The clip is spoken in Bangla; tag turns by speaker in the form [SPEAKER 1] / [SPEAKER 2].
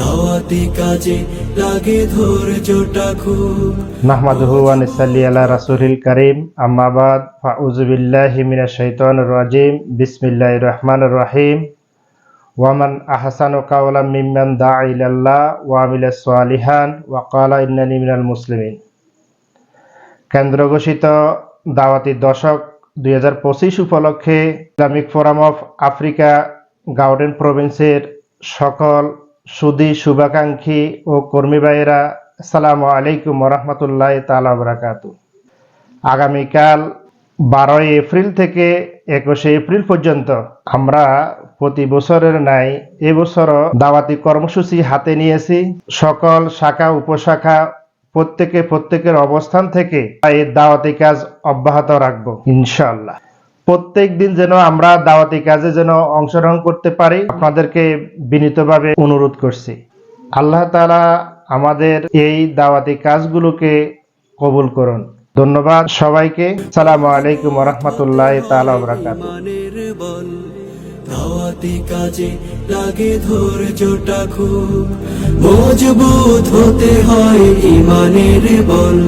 [SPEAKER 1] দাওয়াতি কাজে লাগে ধৈর্যটা খুব।
[SPEAKER 2] নাহমাদুহু ওয়া নিসাল্লি আলা রাসূলিল কারীম। আম্মা বাদ, ফাউযু বিল্লাহি মিনাশ শাইতানির রাজীম। বিসমিল্লাহির রহমানির রহিম। ওয়া আহসানু কাওলাম মিম্মান দাআ ইলাল্লাহ ওয়া আমিলা সালিহান ওয়া ক্বালা ইন্নানি মিনাল মুসলিমিন। কেন্দ্র ঘোষিত দাওয়াতি দশক দুই হাজার পঁচিশ উপলক্ষে Islamic forum of Africa Gauteng প্রভিন্সের সকল সুদী শুভাকাঙ্ক্ষী ও কর্মী ভাইয়েরা, আসসালামু আলাইকুম রহমতুল্লাহ তালা বরাকাতু আগামীকাল বারোই এপ্রিল থেকে একুশে এপ্রিল পর্যন্ত আমরা প্রতি বছরের ন্যায় এবছরও দাওয়াতি কর্মসূচি হাতে নিয়েছি। সকল শাখা, উপশাখা প্রত্যেকে প্রত্যেকের অবস্থান থেকে এই দাওয়াতি কাজ অব্যাহত রাখব ইনশাল্লাহ প্রত্যেক দিন যেন আমরা দাওয়াতি কাজে যেন অংশগ্রহণ করতে পারি, আপনাদেরকে বিনীতভাবে অনুরোধ করছি। আল্লাহ তাআলা আমাদের এই দাওয়াতি কাজগুলোকে কবুল করুন। ধন্যবাদ সবাইকে। সালামু আলাইকুম রহমতুল্লাহ
[SPEAKER 1] বল, দাওয়াতি কাজে লাগে ধৈর্যটা খুব মজবুত হতে হয় ইমানের বল।